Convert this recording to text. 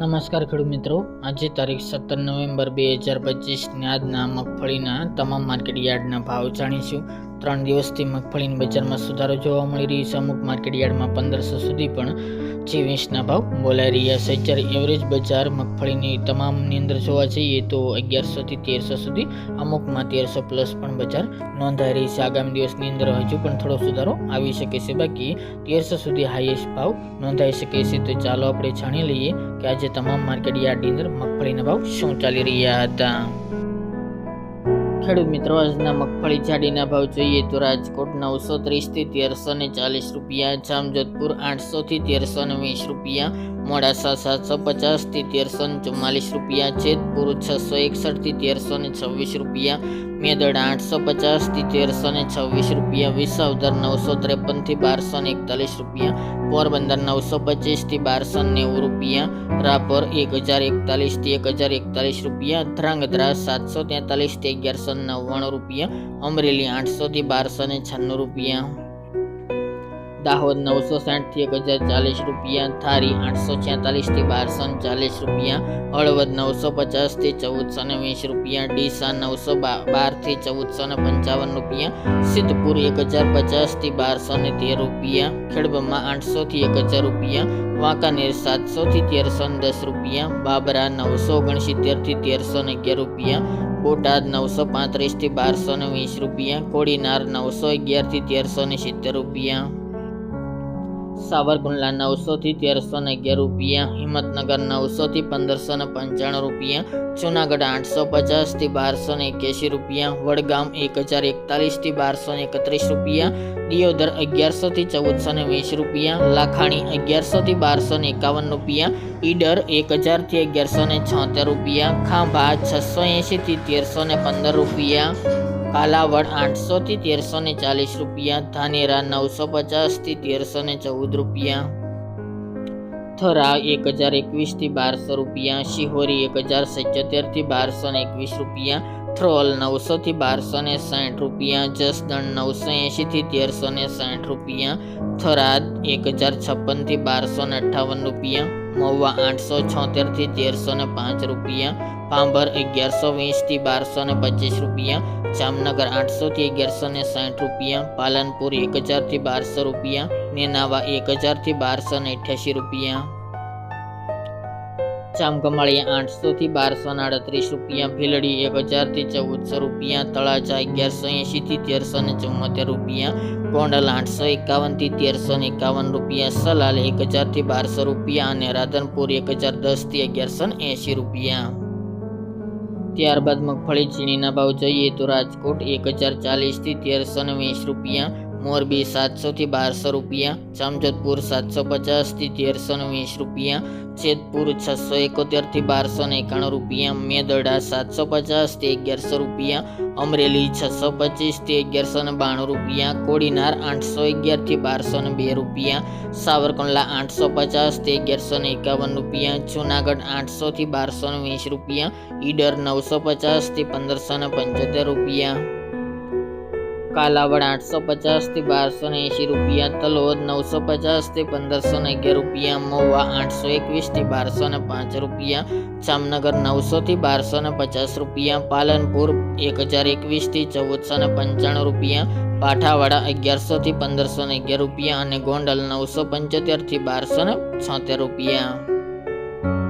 નમસ્કાર ખેડૂત મિત્રો. આજે તારીખ સત્તર નવેમ્બર બે હજાર પચીસની આજના મગફળીના તમામ માર્કેટ યાર્ડના ભાવ જાણીશું. ત્રણ દિવસથી મગફળીની બજારમાં સુધારો જોવા મળી રહ્યો છે. અમુક માર્કેટ યાર્ડમાં પંદરસો સુધી પણ ચીવીસના ભાવ? બોલાઈ રહ્યા છે જ્યારે એવરેજ બજાર મગફળીની તમામની અંદર જોવા જઈએ તો અગિયારસોથી તેરસો સુધી, અમુકમાં તેરસો પ્લસ પણ બજાર. નોંધાઈ રહી છે આગામી દિવસની અંદર હજુ પણ થોડો સુધારો આવી શકે છે. બાકી તેરસો સુધી હાઈએસ્ટ ભાવ નોંધાઈ શકે છે. તો ચાલો આપણે જાણી લઈએ કે આજે તમામ માર્કેટ યાર્ડની અંદર મગફળીના ભાવ શું ચાલી રહ્યા હતા. ખેડૂત મિત્રો, આજના મગફળી જાડીના ભાવ જોઈએ તો રાજકોટ નવસો ત્રીસથી તેરસો ને ચાલીસ રૂપિયા, જામજોધપુર આઠસોથી તેરસો ને વીસ રૂપિયા, મોડાસા સાતસો પચાસથી તેરસો ને ચુમ્માલીસ રૂપિયા, જેતપુર છસો એકસઠથી તેરસો ને છવ્વીસ રૂપિયા, મેદડ આઠસો પચાસથી તેરસો ને છવ્વીસ રૂપિયા, વિસાવદર નવસો ત્રેપનથી બારસો ને એકતાલીસ રૂપિયા, પોરબંદર નવસો પચીસથી બારસો નેવું રૂપિયા રાપર એક હજાર એકતાલીસથી એક હજાર એકતાલીસ રૂપિયા ધ્રાંગધ્રા સાતસો તેતાલીસથી અગિયારસો નવ્વાણું રૂપિયા, અમરેલી આઠસોથી બારસો ને છન્નું રૂપિયા. દાહોદ નવસો સાઠથી એક હજાર ચાલીસ રૂપિયા થારી આઠસો છેતાલીસથી બારસો ને ચાલીસ રૂપિયા, હળવદ નવસો પચાસથી ચૌદસો ને વીસ રૂપિયા, ડીસા નવસો બારથી ચૌદસો ને પંચાવન રૂપિયા, સિદ્ધપુર એક હજાર પચાસથી બારસો ને તેર રૂપિયા ખેડબમાં આઠસોથી એક હજાર રૂપિયા વાંકાનેર સાતસોથી તેરસો ને દસ રૂપિયા, બાબરા નવસો ઓગણસિત્તેરથી તેરસો ને અગિયાર રૂપિયા, બોટાદ નવસો પાંત્રીસથી બારસો ને વીસ રૂપિયા, કોડીનાર નવસો અગિયારથી તેરસો ને સિત્તેર રૂપિયા. સાવરકુંડલા નવસોથી તેરસો ને અગિયાર રૂપિયા, હિંમતનગર નવસોથી પંદરસો ને પંચાણું રૂપિયા, જુનાગઢ આઠસો પચાસથી બારસો ને એક્યાસી રૂપિયા, વડગામ એક હજાર એકતાલીસથી બારસો ને એકત્રીસ રૂપિયા, દિયોદર અગિયારસોથી ચૌદસો ને વીસ રૂપિયા, લાખાણી અગિયારસોથી બારસો ને એકાવન રૂપિયા, ઈડર એક હજારથી અગિયારસો ને છોતેર રૂપિયા, ખાંભા છસો એંશીથી તેરસો ને પંદર રૂપિયા કાલાવડ આઠસોથી તેરસો ને ચાલીસ રૂપિયા, ધાનેરા નવસો પચાસથી તેરસો ને ચૌદ રૂપિયા. થરા એક હજાર એકવીસથી બારસો રૂપિયા, શિહોરી એક હજાર સત્યોતેરથી બારસો ને એકવીસ રૂપિયા, થ્રોલ નવસોથી બારસો ને સાઠ રૂપિયા, જસદણ નવસો એંશીથી તેરસો ને સાઠ રૂપિયા, થરાદ એક હજાર છપ્પનથી બારસો ને અઠ્ઠાવન રૂપિયા. મહુવા આઠસો છોતેરથી તેરસો ને પાંચ રૂપિયા, પાંભર અગિયારસો વીસથી બારસો ને પચીસ રૂપિયા, જામનગર આઠસોથી અગિયારસો ને સાઠ રૂપિયા, પાલનપુર એક હજારથી બારસો રૂપિયા, નેનાવા એક હજારથી બારસો ને અઠ્યાસી રૂપિયા. જામકમાળિયા આઠસોથી બારસો ને આડત્રીસ રૂપિયા. ભીલડી એક હજારથી ચૌદસો રૂપિયા. તળાજા અગિયારસો એંશીથી તેરસો ને ચુમ્મોતેર રૂપિયા. ગોંડલ આઠસો એકાવનથી તેરસો ને એકાવન રૂપિયા. સલાલ એક હજારથી બારસો રૂપિયા. અને રાધનપુર એક હજાર દસથી અગિયારસો ને એંશી રૂપિયા. ત્યારબાદ મગફળી ઝીણીના ભાવ જોઈએ તો રાજકોટ એક હજાર ચાલીસથી તેરસો ને વીસ રૂપિયા. મોરબી સાતસોથી બારસો રૂપિયા, જામજોધપુર સાતસો પચાસથી તેરસો ને વીસ રૂપિયા, જેતપુર છસો એકોતેરથી બારસો ને એકાણું રૂપિયા, મેદડા સાતસો પચાસથી અગિયારસો રૂપિયા, અમરેલી છસો પચીસથી અગિયારસો ને બાણું રૂપિયા, કોડીનાર આઠસો અગિયારથી બારસો ને બે રૂપિયા, સાવરકુંડલા આઠસો પચાસથી અગિયારસો ને એકાવન રૂપિયા, જુનાગઢ આઠસોથી બારસો ને વીસ રૂપિયા, ઈડર નવસો પચાસથી પંદરસો ને પંચોતેર રૂપિયા. કાલાવડ આઠસો પચાસથી બારસો ને એંશી રૂપિયા, તલોદ નવસો પચાસથી પંદરસો ને અગિયાર રૂપિયા, મહુવા આઠસો એકવીસથી બારસો ને પાંચ રૂપિયા, જામનગર નવસોથી બારસો ને પચાસ રૂપિયા, પાલનપુર એક હજાર એકવીસથી ચૌદસો ને પંચાણું રૂપિયા, પાઠાવાડા અગિયારસોથી પંદરસો ને અગિયાર રૂપિયા અને ગોંડલ નવસો પંચોતેરથી બારસો ને છોતેર રૂપિયા.